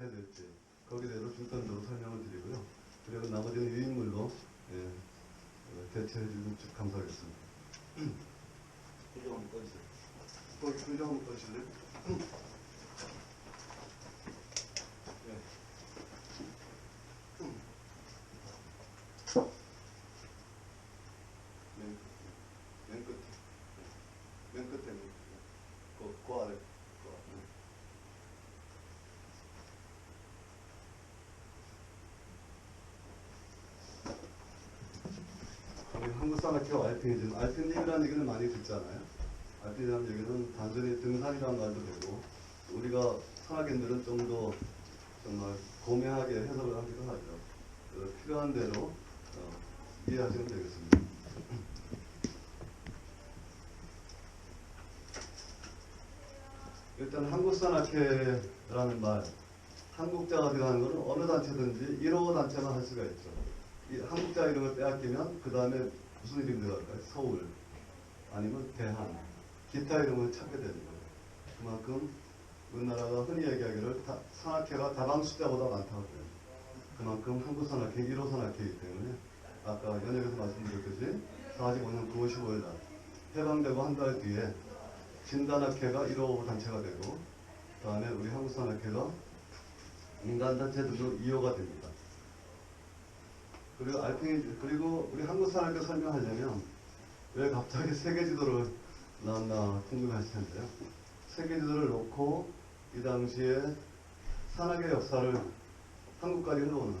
해야 될지 거기에 대해서 중점적으로 설명을 드리고요. 그리고 나머지는 유인물로 예, 어, 대체해 주시면 쭉 감사하겠습니다. 한번 꺼주세요. 한번 꺼주실래요? 네. 맨, 맨 끝에. 맨 끝에, 맨 끝에. 그, 그 아래. 그 아래. 우리 한국 산악회와 알피니즘, 알피니즘이라는 얘기는 많이 듣잖아요. 알피니즘이라는 얘기는 단순히 등산이라는 말도 되고, 우리가 산악인들은 좀 더 정말 고매하게 해석을 하기도 하죠. 그래서 필요한 대로 어, 이해하시면 되겠습니다. 일단 한국산악회라는 말, 한국자가 들어가는 것은 어느 단체든지 1호 단체만 할 수가 있죠. 이 한국자 이름을 빼앗기면 그 다음에 무슨 이름이 들어갈까요? 서울 아니면 대한 기타 이름을 찾게 됩니다. 그만큼 우리나라가 흔히 얘기하기를 다, 산악회가 다방 숫자보다 많다고 해요. 그만큼 한국 산악회 1호 산악회이기 때문에 아까 연역에서 말씀드렸듯이 45년 9월 15일 날 해방되고 한 달 뒤에 진단학회가 1호 단체가 되고 그 다음에 우리 한국산악회가 민간단체들로 2호가 됩니다. 그리고 알팽이 그리고 우리 한국산악회 설명하려면 왜 갑자기 세계 지도를 나왔나 궁금하실 텐데요. 세계 지도를 놓고 이 당시에 산악의 역사를 한국까지 흘러오는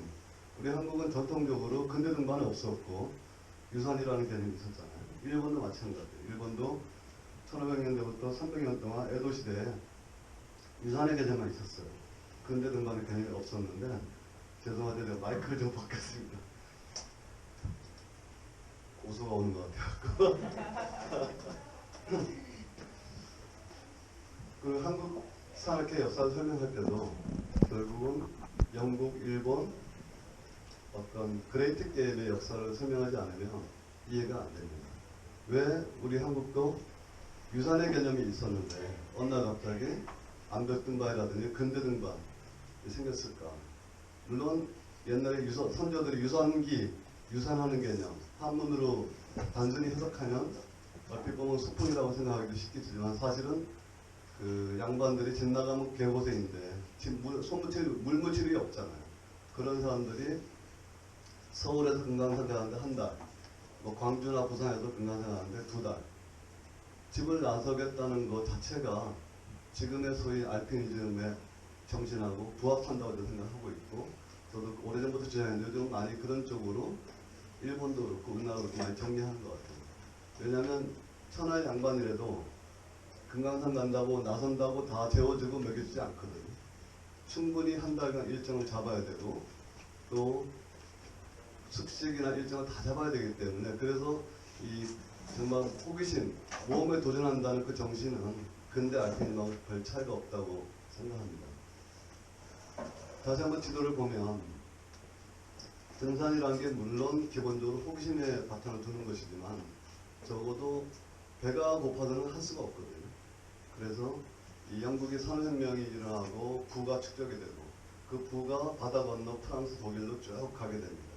우리 한국은 전통적으로 근대 등반은 없었고 유산이라는 개념이 있었잖아요. 일본도 마찬가지예요. 일본도 1500년대부터 300년 동안 에도 시대에 유산의 개념만 있었어요. 근대 등반의 개념이 없었는데 죄송한데 제가 마이크를 좀 바꿨습니다. 고소가 오는 것 같아요. 그 한국 산악회 역사를 설명할 때도 결국은 영국, 일본 어떤 그레이트 게임의 역사를 설명하지 않으면 이해가 안 됩니다. 왜 우리 한국도 유산의 개념이 있었는데 어느 날 갑자기 암벽 등반이라든지 근대 등반이 생겼을까? 물론 옛날에 유서, 선조들이 유산기, 유산하는 개념 한문으로 단순히 해석하면 얼핏 보면 소풍이라고 생각하기도 쉽겠지만 사실은 그 양반들이 집 나가면 개고생인데 집 물, 손묻힐, 물 묻힐 일이 없잖아요. 그런 사람들이 서울에서 금강산 가는데 한 달, 뭐 광주나 부산에서 금강산 가는데 두 달. 집을 나서겠다는 것 자체가 지금의 소위 알피니즘의 정신하고 부합한다고 생각하고 있고 저도 오래전부터 주장했는데 요즘 많이 그런 쪽으로 일본도 그렇고 우리나라도 많이 정리하는 것 같아요. 왜냐하면 천하의 양반이라도 금강산 간다고 나선다고 다 재워주고 먹여주지 않거든요. 충분히 한 달간 일정을 잡아야 되고 또 숙식이나 일정을 다 잡아야 되기 때문에 그래서 이 정말 호기심, 모험에 도전한다는 그 정신은 근대 알피니즘하고 별 차이가 없다고 생각합니다. 다시 한번 지도를 보면 등산이라는 게 물론 기본적으로 호기심에 바탕을 두는 것이지만 적어도 배가 고파서는 할 수가 없거든요. 그래서 이 영국의 산업혁명이 일어나고 부가 축적이 되고 그 부가 바다 건너 프랑스, 독일로 쭉 가게 됩니다.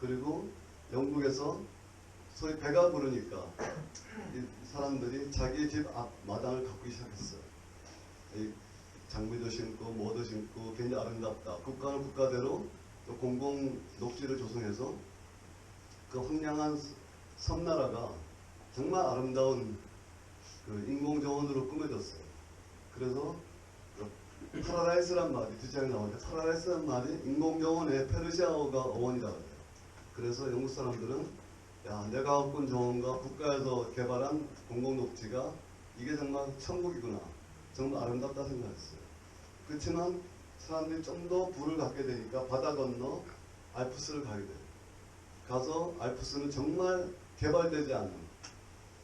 그리고 영국에서 소위 배가 부르니까 이 사람들이 자기 집 앞 마당을 갖기 시작했어요. 이 장미도 심고 뭐도 심고 굉장히 아름답다. 국가는 국가대로 또 공공 녹지를 조성해서 그 황량한 섬나라가 정말 아름다운 그 인공정원으로 꾸며졌어요. 그래서 그 파라다이스란 말이 뒷장에 나오는데 파라다이스란 말이 인공정원의 페르시아어가 어원이라고 해요. 그래서 영국 사람들은 야 내가 온 정원과 국가에서 개발한 공공녹지가 이게 정말 천국이구나. 정말 아름답다 생각했어요. 그렇지만 사람들이 좀더 부를 갖게 되니까 바다 건너 알프스를 가게 돼요. 가서 알프스는 정말 개발되지 않은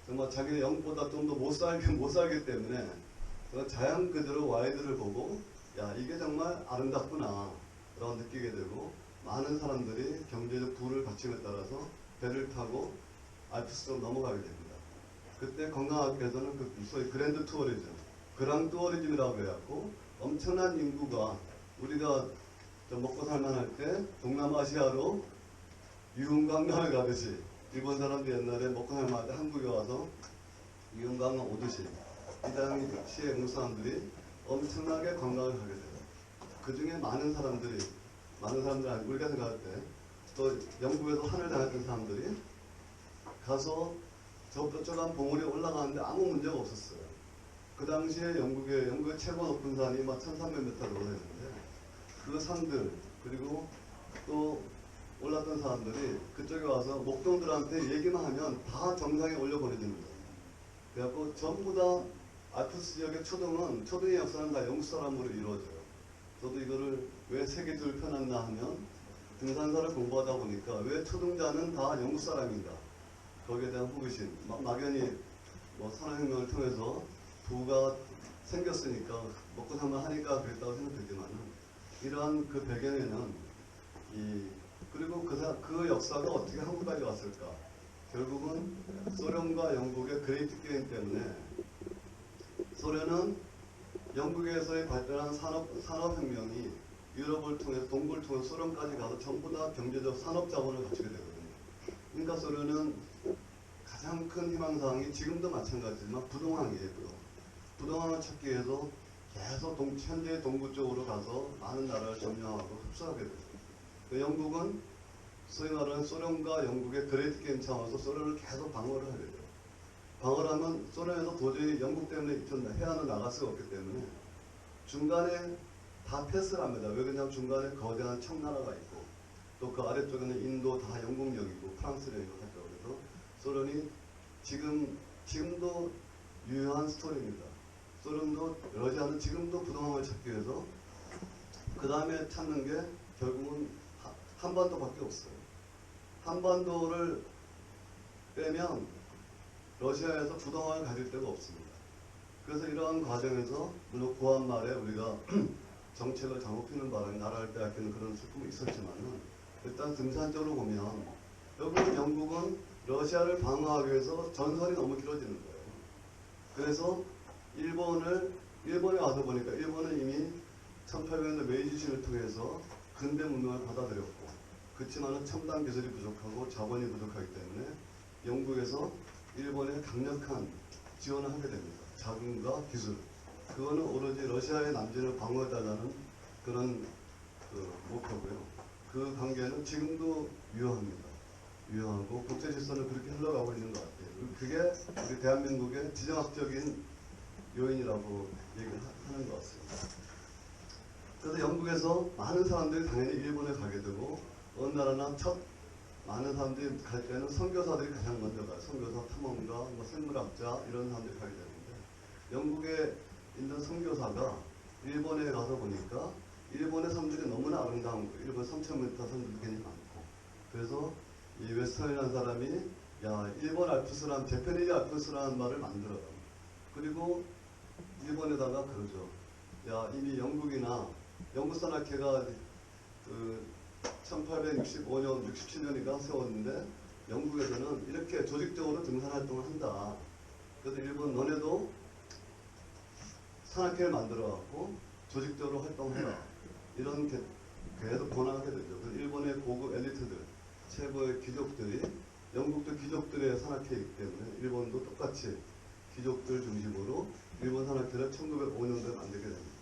정말 자기네 영보다 좀 더 못 살기 못 살기 때문에 자연 그대로 와이드를 보고 야 이게 정말 아름답구나 라고 느끼게 되고 많은 사람들이 경제적 부를 갖춤에 따라서 배를 타고 알프스로 넘어가게 됩니다. 그때 건강학회에서는 그 소위 그랜드 투어리즘, 그랑 투어리즘이라고 해갖고 엄청난 인구가 우리가 좀 먹고 살만할 때 동남아시아로 유흥관광을 가듯이 일본 사람도 옛날에 먹고 살만할 때 한국에 와서 유흥관광 오듯이 이 당시에 한국 사람들이 엄청나게 관광을 하게 돼요. 그 중에 많은 사람들이 많은 사람들 아니고 우리가 생각할 때 또 영국에서 하늘 다녔던 사람들이 가서 저 뾰족한 봉우리 올라가는데 아무 문제가 없었어요. 그 당시에 영국의 영국의 최고 높은 산이 막 1300m 정도 되는데 그 산들 그리고 또 올랐던 사람들이 그쪽에 와서 목동들한테 얘기만 하면 다 정상에 올려 보내줍니다. 그래갖고 전부 다 알프스 지역의 초등은 초등의 역사는 다 영국 사람으로 이루어져요. 저도 이거를 왜 세계 둘 펴놨나 하면 등산사를 공부하다 보니까 왜 초등자는 다 영국 사람인가 거기에 대한 호기심 막, 막연히 뭐 산업혁명을 통해서 부가 생겼으니까 먹고 살만 하니까 그랬다고 생각되지만은 이러한 그 배경에는 이 그리고 그, 사- 그 역사가 어떻게 한국까지 왔을까 결국은 소련과 영국의 그레이트 게임 때문에 소련은 영국에서의 발달한 산업, 산업혁명이 유럽을 통해서 동부를 통해서 소련까지 가서 전부 다 경제적 산업 자본을 갖추게 되거든요. 그러니까 소련은 가장 큰 희망사항이 지금도 마찬가지지만 부동항이에요. 부동. 부동항을 찾기 위해서 계속 동, 현재 동부 쪽으로 가서 많은 나라를 점령하고 흡수하게 돼요. 그 영국은 소위 말하는 소련과 영국의 그레이트 게임 차원에서 소련을 계속 방어를 하게 돼요. 방어를 하면 소련에서 도저히 영국 때문에 이편 해안을 나갈 수가 없기 때문에 중간에 다 패스를 합니다. 왜 그러냐면 중간에 거대한 청나라가 있고 또 그 아래쪽에는 인도 다 영국령이고 프랑스령이고 하죠. 그래서 소련이 지금 지금도 유효한 스토리입니다. 소련도 러시아는 지금도 부동항을 찾기 위해서 그 다음에 찾는 게 결국은 하- 한반도밖에 없어요. 한반도를 빼면 러시아에서 부동항을 가질 데가 없습니다. 그래서 이러한 과정에서 물론 구한 말에 우리가 정책을 잘못 피는 바람에 나라를 빼앗기는 그런 슬픔이 있었지만은 일단 등산적으로 보면 여기 영국은 러시아를 방어하기 위해서 전선이 너무 길어지는 거예요. 그래서 일본을 일본에 와서 보니까 일본은 이미 1800년대 메이지신을 통해서 근대 문명을 받아들였고 그렇지만은 첨단 기술이 부족하고 자본이 부족하기 때문에 영국에서 일본에 강력한 지원을 하게 됩니다. 자금과 기술. 그거는 오로지 러시아의 남진을 방어해달라는 그런 그 목표고요. 그 관계는 지금도 유효합니다. 유효하고 국제 질서는 그렇게 흘러가고 있는 것 같아요. 그게 우리 대한민국의 지정학적인 요인이라고 얘기를 하- 하는 것 같습니다. 그래서 영국에서 많은 사람들이 당연히 일본에 가게 되고 어느 나라나 첫 많은 사람들이 갈 때는 선교사들이 가장 먼저 가요. 선교사, 탐험가, 뭐 생물학자 이런 사람들이 가게 되는데 영국에 있는 선교사가 일본에 가서 보니까 일본의 섬들이 너무나 아름다운 거예요. 일본 3,000m 섬들도 굉장히 많고 그래서 이 웨스턴이라는 사람이 야 일본 알프스란 제페니즈 알프스라는 말을 만들어요. 그리고 일본에다가 그러죠. 야 이미 영국이나 영국 산악회가 그 1865년, 67년인가 세웠는데 영국에서는 이렇게 조직적으로 등산 활동을 한다. 그래서 일본 너네도 산악회를 만들어 갖고 조직적으로 활동해라. 이런 게 계속 권하게 되죠. 그래서 일본의 고급 엘리트들, 최고의 귀족들이 영국도 귀족들의 산악회이기 때문에 일본도 똑같이 귀족들 중심으로 일본 산악회를 1905년도에 만들게 됩니다.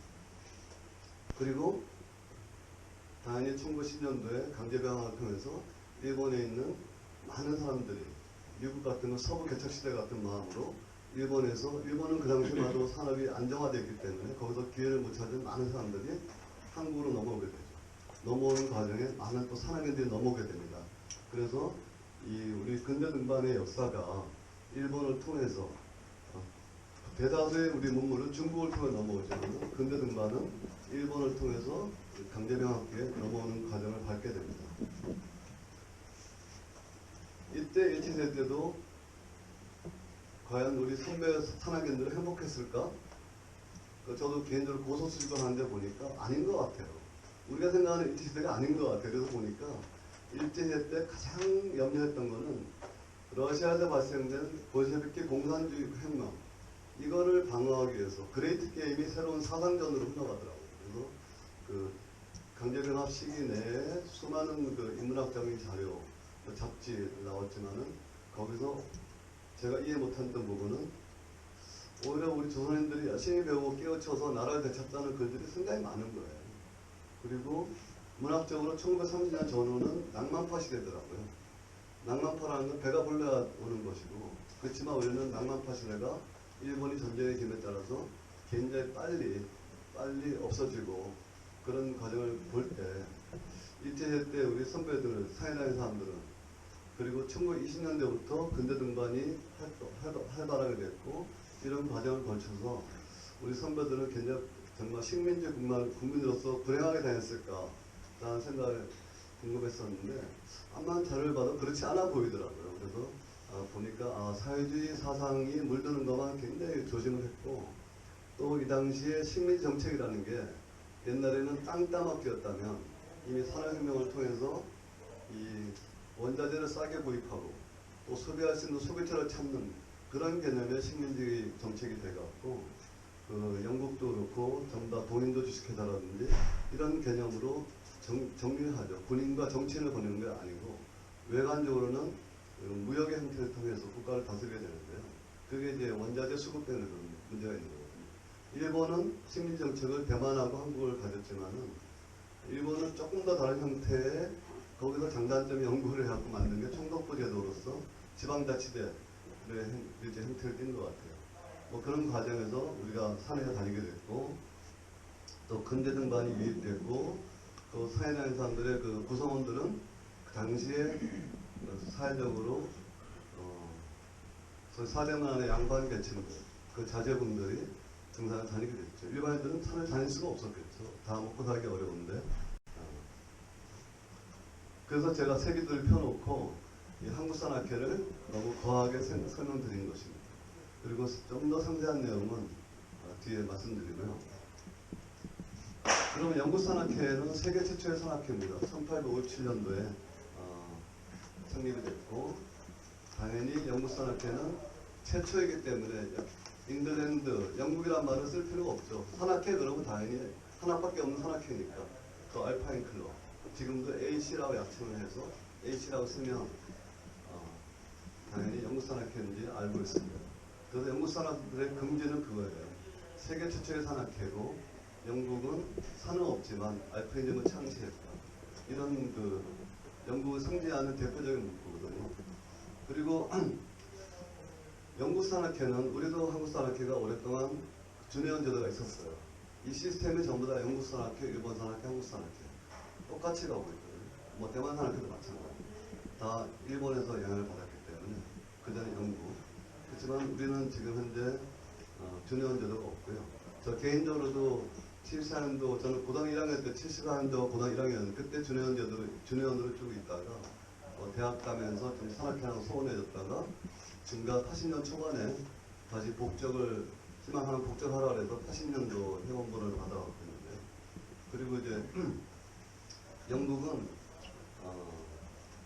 그리고 당연히 1910년도에 강제병항을 통해서 일본에 있는 많은 사람들이 미국 같은 거 서부 개척 시대 같은 마음으로 일본에서 일본은 그 당시만 해도 산업이 안정화되어 있기 때문에 거기서 기회를 못 찾은 많은 사람들이 한국으로 넘어오게 되죠. 넘어오는 과정에 많은 또 산업인들이 넘어오게 됩니다. 그래서 이 우리 근대 등반의 역사가 일본을 통해서 어, 대다수의 우리 문물은 중국을 통해 넘어오지만 근대 등반은 일본을 통해서 강제병학기에 넘어오는 과정을 밟게 됩니다. 이때 일치세 때도 과연 우리 선배 산악인들은 행복했을까? 그 저도 개인적으로 고소수집을 하는데 보니까 아닌 것 같아요. 우리가 생각하는 일제시대가 아닌 것 같아요. 그래서 보니까 일제시대 때 가장 염려했던 거는 러시아에서 발생된 볼셰비키 공산주의 혁명 이거를 방어하기 위해서 그레이트 게임이 새로운 사상전으로 흘러가더라고요. 그래서 그 강제병합 시기 내에 수많은 그 인문학적인 자료, 뭐 잡지 나왔지만은 거기서 제가 이해 못했던 부분은 오히려 우리 조선인들이 열심히 배우고 깨우쳐서 나라를 되찾자는 글들이 상당히 많은 거예요. 그리고 문학적으로 1930년 전후는 낭만파 시대더라고요. 낭만파라는 건 배가 불러야 오는 것이고 그렇지만 우리는 낭만파 시대가 일본이 전쟁의 힘에 따라서 굉장히 빨리 빨리 없어지고 그런 과정을 볼때 일제시대 때 우리 선배들 사회나의 사람들은 그리고 1920년대부터 근대 등반이 활발하게 됐고 이런 과정을 거쳐서 우리 선배들은 굉장히 정말 식민지 국민, 국민으로서 불행하게 다녔을까 라는 생각을 궁금했었는데 암만 자료를 봐도 그렇지 않아 보이더라고요. 그래서 아, 보니까 아, 사회주의 사상이 물드는 것만 굉장히 조심을 했고 또 이 당시에 식민지 정책이라는 게 옛날에는 땅 따먹기였다면 이미 산업혁명을 통해서 이 원자재를 싸게 구입하고 또 소비할 수 있는 소비처를 찾는 그런 개념의 식민지 정책이 돼갖고 그 영국도 그렇고 전부 다 동인도 주식회사라든지 이런 개념으로 정, 정리를 하죠. 군인과 정치인을 보내는 게 아니고 외관적으로는 그 무역의 형태를 통해서 국가를 다스리게 되는데요. 그게 이제 원자재 수급되는 문제가 있는 거거든요. 일본은 식민지 정책을 대만하고 한국을 가졌지만은 일본은 조금 더 다른 형태의 거기서 장단점 연구를 해갖고 만든 게 총독부 제도로서 지방자치대의 형- 이제 형태를 띈 것 같아요. 뭐 그런 과정에서 우리가 산에 다니게 됐고 또 근대 등반이 유입됐고 그 사회나 사람들의 그 구성원들은 그 당시에 그 사회적으로 어, 소위 사대문 안에 양반 계층들 그 자제분들이 등산을 다니게 됐죠. 일반인들은 산을 다닐 수가 없었겠죠. 다 먹고 살기 어려운데. 어. 그래서 제가 세기들 펴놓고 이 한국산 학회를 너무 거하게 생- 설명드린 것입니다. 그리고 좀 더 상세한 내용은 어, 뒤에 말씀드리고요. 그러면 영국산학회는 세계 최초의 산학회입니다. 1857년도에 어, 成立이 됐고 당연히 영국산학회는 최초이기 때문에 잉글랜드, 영국이란 말을 쓸 필요가 없죠. 산학회 그러면 당연히 하나밖에 없는 산학회니까 그 알파인 클럽 지금도 AC라고 약칭을 해서 AC라고 쓰면 어, 당연히 영국산학회인지 알고 있습니다. 그래서 영국 사람들의 금지는 그거예요. 세계 최초의 산악회고 영국은 산은 없지만 알피니즘을 창시했다. 이런 그 영국을 상징하는 대표적인 문구거든요. 그리고 영국 산악회는 우리도 한국 산악회가 오랫동안 준회원 제도가 있었어요. 이 시스템이 전부 다 영국 산악회, 일본 산악회, 한국 산악회 똑같이 가고 있거든요. 뭐 대만 산악회도 마찬가지. 다 일본에서 영향을 받았기 때문에 그 전에 영국. 그렇지만 우리는 지금 현재 어, 준회원 제도가 없고요. 저 개인적으로도 74년도 저는 고등 1학년 때 74년도 고등 1학년 그때 준회원 제도 준회원으로 쭉 있다가 어, 대학 가면서 좀 산악회랑 소원해졌다가 중가 80년 초반에 다시 복적을 희망하는 복적하라 그래서 80년도 회원번호를 받아왔거든요. 그리고 이제 영국은 어,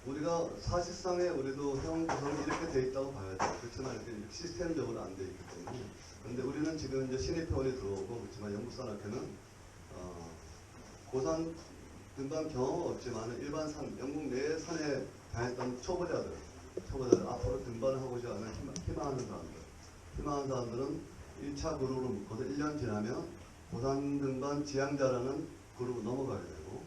우리가 사실상에 우리도 회원 구성이 이렇게 돼 있다고 봐야죠. 그렇지만 이렇게 시스템적으로 안 돼 있기 때문에. 근데 우리는 지금 이제 신입 회원이 들어오고 영국산학회는 어, 고산 등반 경험 없지만 일반 산, 영국 내 산에 다녔던 초보자들, 초보자들 앞으로 등반을 하고자 하는 희망, 희망 하는 사람들, 희망하는 사람들은 1차 그룹으로 묶어서 1년 지나면 고산 등반 지향자라는 그룹으로 넘어가게 되고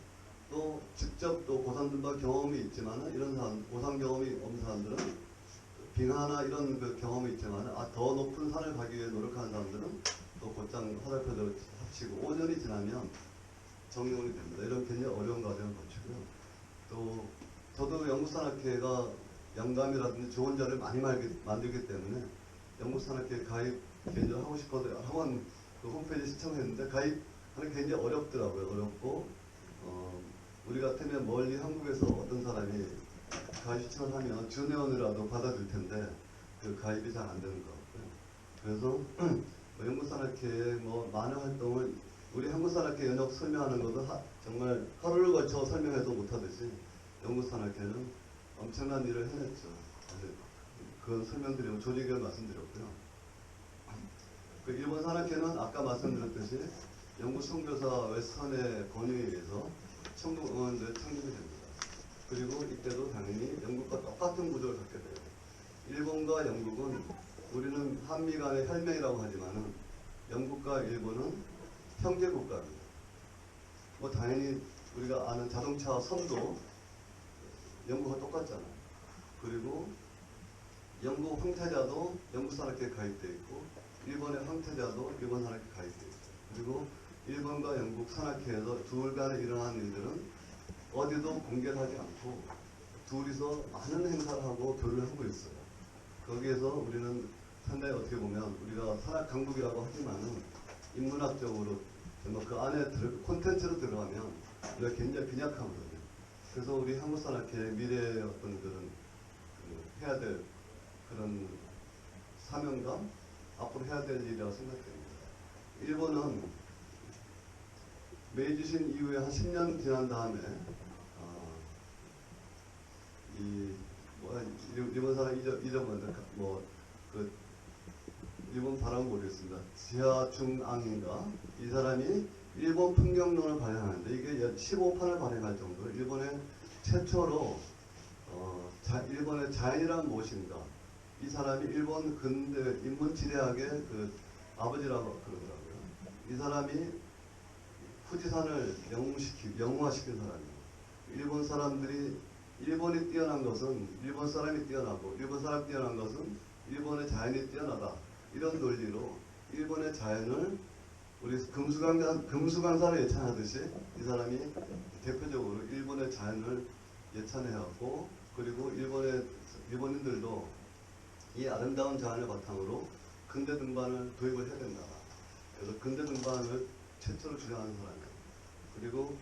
또 직접 또 고산 등반 경험이 있지만 이런 사람, 고산 경험이 없는 사람들은 빙하나 이런 그 경험이 있지만 아, 더 높은 산을 가기 위해 노력하는 사람들은 또 곧장 화살표를 합치고 5년이 지나면 정리원이 됩니다. 이런 굉장히 어려운 과정을 거치고요. 또 저도 영국산학회가 영감이라든지 좋은 자를 많이 만들기 때문에 영국산학회 가입 개인적으로 하고 싶어서 학원 그 홈페이지 시청했는데 가입하는 게 굉장히 어렵더라고요. 어렵고 어, 우리 같으면 멀리 한국에서 어떤 사람이 가입 신청을 하면 준회원이라도 받아줄 텐데 그 가입이 잘 안 되는 것 같고요. 그래서 연구산학회 뭐 많은 활동을 우리 한국산학회 연역 설명하는 것도 하, 정말 하루를 걸쳐 설명해도 못하듯이 연구산학회는 엄청난 일을 해냈죠. 그건 설명드리고 조리견 말씀드렸고요. 그 일본 산학회는 아까 말씀드렸듯이 연구총교사 외선의 권유에 의해서 총동원제 어, 창립이 됩니다. 그리고 이때도 당연히 영국과 똑같은 구조를 갖게 돼요. 일본과 영국은 우리는 한미 간의 혈맹이라고 하지만은 영국과 일본은 형제 국가입니다. 뭐 당연히 우리가 아는 자동차 선도 영국과 똑같잖아요. 그리고 영국 황태자도 영국 산업계에 가입돼 있고 일본의 황태자도 일본 산업계에 가입돼 있어요. 그리고 일본과 영국 산업계에서 둘 간에 일어나는 일들은 어디도 공개를 하지 않고 둘이서 많은 행사를 하고 교류를 하고 있어요. 거기에서 우리는 상당히 어떻게 보면 우리가 산업 강국이라고 하지만은 인문학적으로 그 안에 들, 콘텐츠로 들어가면 우리가 굉장히 빈약하거든요. 그래서 우리 한국 산업계의 미래의 어떤 그런 그 해야 될 그런 사명감 앞으로 해야 될 일이라고 생각됩니다. 일본은 메이지신 이후에 한 10년 지난 다음에 어, 이 뭐, 일- 일본 사람 이름 이름은 뭐그 일본 발음 모르겠습니다. 지하 중앙인가 이 사람이 일본 풍경론을 발행하는데 이게 15판을 발행할 정도로 일본의 최초로 어, 자, 일본의 자연이란 무엇인가 이 사람이 일본 근대 인문지대학의 그 아버지라고 그러더라고요. 이 사람이 후지산을 영웅시키, 영웅화시킨 사람이에요. 일본 사람들이 일본이 뛰어난 것은 일본 사람이 뛰어나고 일본 사람이 뛰어난 것은 일본의 자연이 뛰어나다. 이런 논리로 일본의 자연을 우리 금수강, 금수강사를 예찬하듯이 이 사람이 대표적으로 일본의 자연을 예찬해왔고 그리고 일본의 일본인들도 이 아름다운 자연을 바탕으로 근대 등반을 도입을 해야 된다. 그래서 근대 등반을 최초로 주장하는 사람이에요. 그리고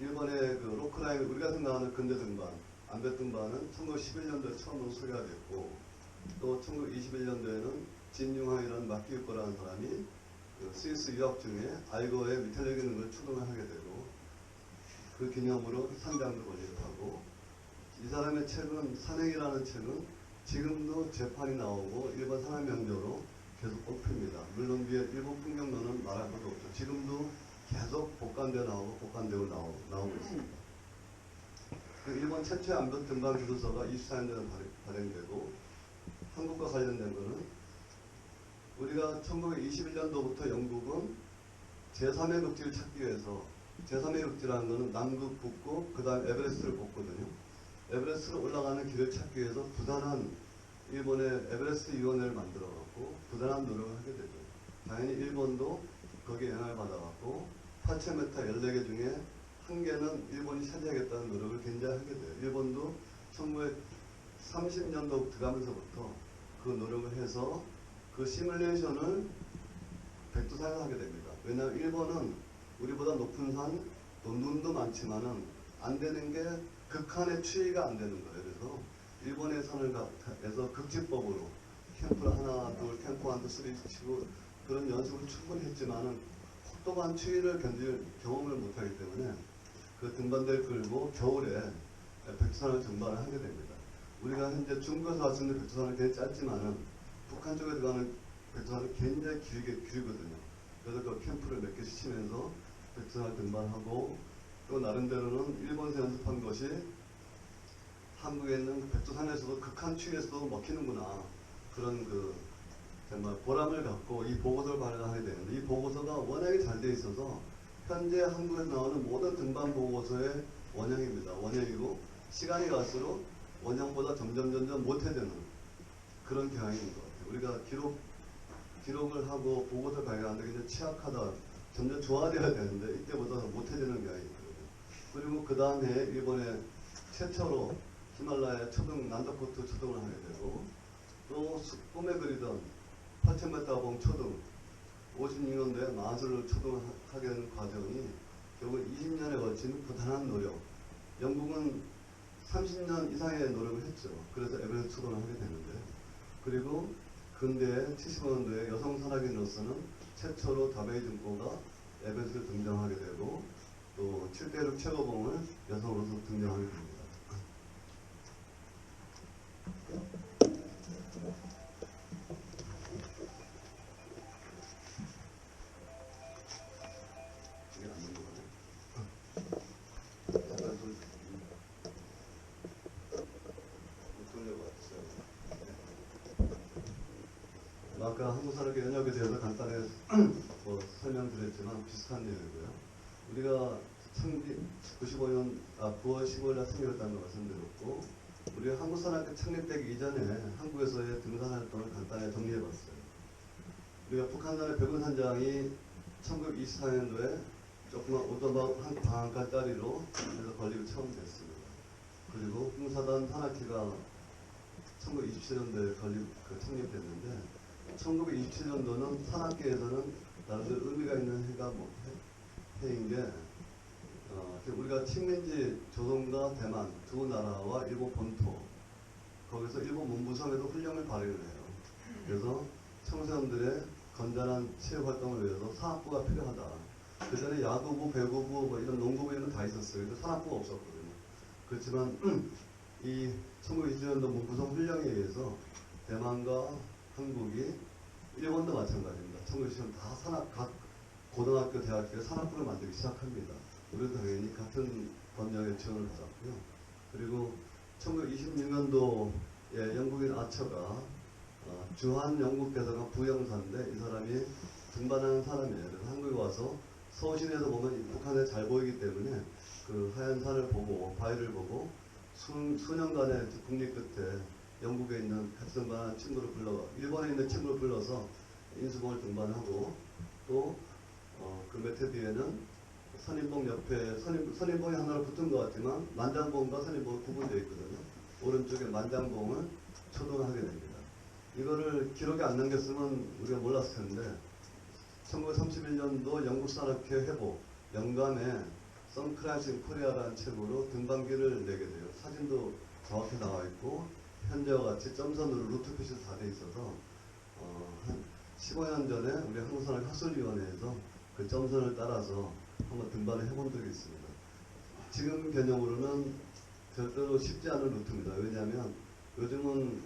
일본의 그 로크라인 우리가 생각하는 근대 등반, 안배 등반은 1911년도에 처음으로 소개가 됐고 또 1921년도에는 진융항이라는 마키유코라는 사람이 그 스위스 유학 중에 알고의 미탈력 기능을 추동을 하게 되고 그 기념으로 상장도 걸리기도 하고 이 사람의 책은 산행이라는 책은 지금도 재판이 나오고 일본 산업명조로 계속 뽑힙니다. 물론 위에 일본 풍경론은 말할 것도 없죠. 지금도 계속 복간되어 나오고 복간되어 나오, 나오고 있습니다. 그 일본 최초의 안변 등반 교도서가 24년도에 발행되고 한국과 관련된 거는 우리가 1921년도부터 영국은 제3의 극지를 찾기 위해서 제3의 극지라는 것은 남극, 북극, 그 다음 에베레스트를 뽑거든요. 에베레스트로 올라가는 길을 찾기 위해서 부단한 일본의 에베레스트 위원회를 만들어 갖고 부단한 노력을 하게 되죠. 당연히 일본도 거기에 영향을 받아갖고 8,000m 14개 중에 한 개는 일본이 차지하겠다는 노력을 굉장히 하게 돼요. 일본도 1930년도 들어가면서부터 그 노력을 해서 그 시뮬레이션을 백두산에 하게 됩니다. 왜냐하면 일본은 우리보다 높은 산, 또 눈도 많지만은 안 되는 게 극한의 추이가 안 되는 거예요. 그래서 일본의 산을 가- 해서 극지법으로 캠프 하나, 둘, 캠프 한, 둘, 쓰리 치고 그런 연습을 충분히 했지만은 혹독한 추위를 견딜 경험을 못하기 때문에 그 등반대를 끌고 겨울에 백두산을 등반을 하게 됩니다. 우리가 현재 중국에서 왔을 때 백두산은 굉장히 짧지만은 북한 쪽에 들어가는 백두산은 굉장히 길게 길거든요. 그래서 그 캠프를 몇 개씩 치면서 백두산을 등반하고 또 나름대로는 일본에서 연습한 것이 한국에 있는 그 백두산에서도 극한 추위에서도 먹히는구나 그런 그 정말 보람을 갖고 이 보고서를 발간하게 되는데 이 보고서가 워낙에 잘 돼 있어서 현재 한국에서 나오는 모든 등반 보고서의 원형입니다. 원형이고 시간이 갈수록 원형보다 점점 점점 못해지는 그런 경향인 것 같아요. 우리가 기록 기록을 하고 보고서를 발간하는데 굉장히 취약하다. 점점 좋아져야 되는데 이때보다 더 못해지는 경향이 있거든요. 그리고 그 다음에 일본의 최초로 히말라야 초등 난다코트 초등을 하게 되고 또 수- 꿈에 그리던 8,000m 봉 초등 56년도에 마술을 초등하게 되는 과정이 결국 20년에 걸친 부단한 노력 영국은 30년 이상의 노력을 했죠. 그래서 에베레스트 초등을 하게 되는데 그리고 근대 75년도에 여성 산악인으로서는 최초로 다베이 등고가 에베레스트에 등장하게 되고 또 7대6 최고봉을 여성으로서 등장하게 됩니다. 95년 아 9월 15일 날 창립했다는 걸 말씀드렸고 우리 한국산업계 창립되기 이전에 한국에서의 등산 활동을 간단히 정리해봤어요. 우리가 북한산의 백운산장이 1924년도에 조그만 오토박 한 방한가짜리로 해서 건립이 처음 됐습니다. 그리고 홍사단 산악회가 1927년도에 건립 그 창립됐는데 1927년도는 산악계에서는 나름대로 의미가 있는 해가 뭐 해, 해인 게 어, 우리가 식민지 조선과 대만 두 나라와 일본 본토 거기서 일본 문부성에도 훈령을 발휘를 해요. 그래서 청소년들의 건전한 체육 활동을 위해서 산악부가 필요하다. 그 전에 야구부, 배구부, 뭐 이런 농구부 이런 거다 있었어요. 근데 산악부가 없었거든요. 그렇지만 이 1920년도 문부성 훈령에 의해서 대만과 한국이 일본도 마찬가지입니다. 1920년 다 산악 각 고등학교, 대학교에 산악부를 만들기 시작합니다. 우리도 당연히 같은 법령의 지원을 받았고요. 그리고 1926년도에 영국인 아처가 어, 주한 영국 대사관 부영사인데 이 사람이 등반하는 사람이에요. 한국에 와서 서울시내에서 보면 이 북한에 잘 보이기 때문에 그 하얀 산을 보고 바위를 보고 수, 수년간의 국립 끝에 영국에 있는 같이 등반하는 친구를 불러 일본에 있는 친구를 불러서 인수봉을 등반하고 또 어, 그몇해 뒤에는 선인봉 옆에 선인, 선인봉이 하나로 붙은 것 같지만 만장봉과 선인봉이 구분되어 있거든요. 오른쪽에 만장봉을 초등하게 됩니다. 이거를 기록에 안 남겼으면 우리가 몰랐을 텐데 1931년도 영국 산악회 회복 영감에 선크라이싱 코리아라는 책으로 등반기를 내게 돼요. 사진도 정확히 나와 있고 현재와 같이 점선으로 루트 표시 다 돼 있어서 어, 한 15년 전에 우리 한국산업 학술위원회에서 그 점선을 따라서 한번 등반을 해본 적이 있습니다. 지금 개념으로는 절대로 쉽지 않은 루트입니다. 왜냐하면 요즘은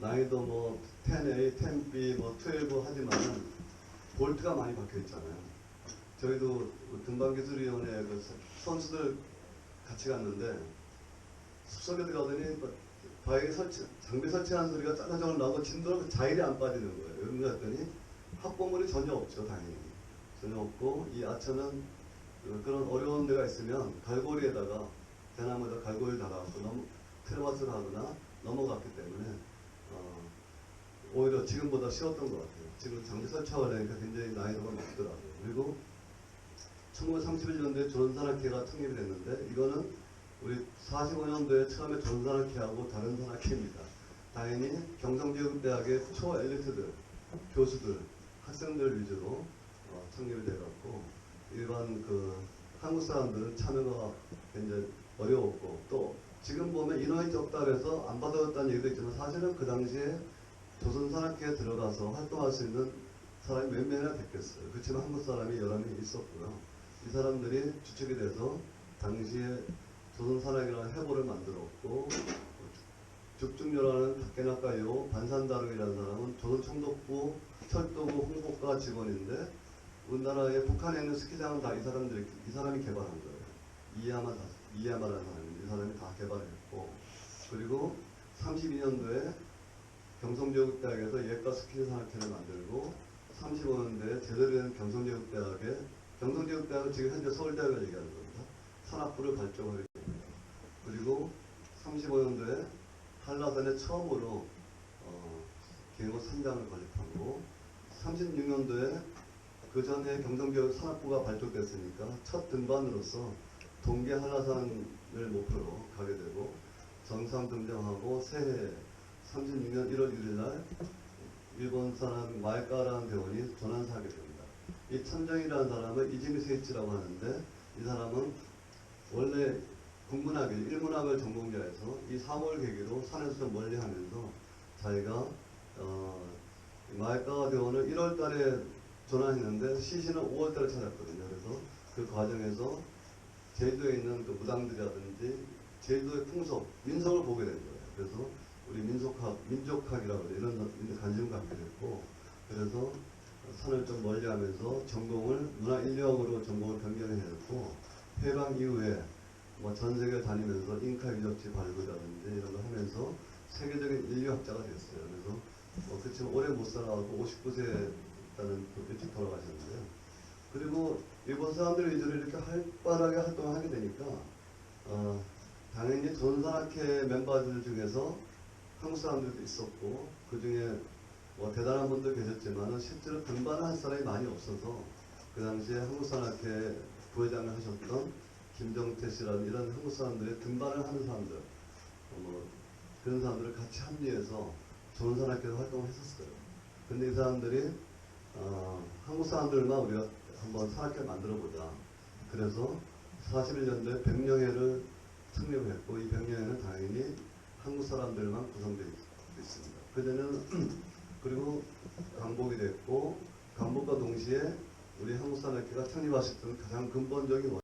난이도 뭐 10A, 10B, 뭐 12 하지만은 볼트가 많이 박혀 있잖아요. 저희도 그 등반기술위원회 그 선수들 같이 갔는데 숲속에 들어가더니 뭐 바위에 설치, 장비 설치하는 소리가 짜자작을 나고 진도로 그 자일이 안 빠지는 거예요. 여기 갔더니 합법물이 전혀 없죠, 당연히. 전혀 없고, 이 아처는 그- 그런 어려운 데가 있으면 갈고리에다가 대나무에다 갈고리를 달아갖고 넘 트레마스를 하거나 넘어갔기 때문에 어, 오히려 지금보다 쉬웠던 것 같아요. 지금 장비 설치하려니까 굉장히 난이도가 높더라고요. 그리고 1931년도에 조선산악회가 창립이 됐는데 이거는 우리 45년도에 처음에 조선산악회하고 다른 산악회입니다. 당연히 경성교육대학의 초엘리트들, 교수들, 학생들 위주로 어, 창립이 돼갖고 일반 그 한국 사람들은 참여가 굉장히 어려웠고 또 지금 보면 인원이 적다 그래서 안 받아줬다는 얘기도 있지만 사실은 그 당시에 조선산악회에 들어가서 활동할 수 있는 사람이 몇 명이나 됐겠어요. 그렇지만 한국 사람이 여러 명 있었고요. 이 사람들이 주축이 돼서 당시에 조선산악이라는 해보를 만들었고 죽중요라는 박계낙가요 반산다릉이라는 사람은 조선총독부 철도부 홍보과 직원인데 우리나라의 북한에 있는 스키장은 다 이 사람들이 이 사람이 개발한 거예요. 이야마 다 이야마라는 사람인데 이 사람이 다 개발했고 그리고 32년도에 경성교육대학에서 예과 스키 산악회를 만들고 35년도에 제대로 된 경성교육대학에 경성교육대학은 지금 현재 서울대학을 얘기하는 겁니다. 산악부를 발족하게 됩니다. 그리고 35년도에 한라산에 처음으로 어, 계곡 3장을 건립하고 36년도에 그 전에 경성교육 산악부가 발족됐으니까 첫 등반으로서 동계 한라산을 목표로 가게 되고 정상 등정하고 새해 36년 1월 1일 날 일본 사람 마에카라는 대원이 조난사하게 됩니다. 이 천정이라는 사람은 이지미 세이치라고 하는데 이 사람은 원래 국문학을 일문학을 전공자여서 이 사고를 계기로 산에서 좀 멀리 하면서 자기가 어, 마에카 대원을 1월 달에 전환했는데 시신은 5월 달에 찾았거든요. 그래서 그 과정에서 제주도에 있는 그 무당들이라든지 제주도의 풍속, 민속을 보게 된 거예요. 그래서 우리 민속학, 민족학이라고. 이런 관심을 갖게 됐고, 그래서 산을 좀 멀리 하면서 전공을 문화인류학으로 전공을 변경해냈고, 해방 이후에 뭐 전 세계 다니면서 잉카 유적지 발굴이라든지 이런 거 하면서 세계적인 인류학자가 됐어요. 그래서 어, 그렇지만 오래 못 살아가고 59세 또 일찍 돌아가셨는데요. 그리고 일본 사람들 위주로 이렇게 활발하게 활동을 하게 되니까 어, 당연히 전산학회 멤버들 중에서 한국 사람들도 있었고 그 중에 뭐 대단한 분도 계셨지만 실제로 등반을 한 사람이 많이 없어서 그 당시에 한국산학회 부회장을 하셨던 김정태 씨라는 이런 한국 사람들의 등반을 하는 사람들 어, 뭐 그런 사람들을 같이 합류해서 좋은 산학회에서 활동을 했었어요. 근데 이 사람들이 어, 한국 사람들만 우리가 한번 산학회 만들어보자. 그래서 41년도에 백령회를 창립을 했고 이 백령회는 당연히 한국 사람들만 구성되어 있- 있습니다. 그때는 그리고 강복이 됐고 강복과 동시에 우리 한국 산학회가 창립하셨던 가장 근본적인 원-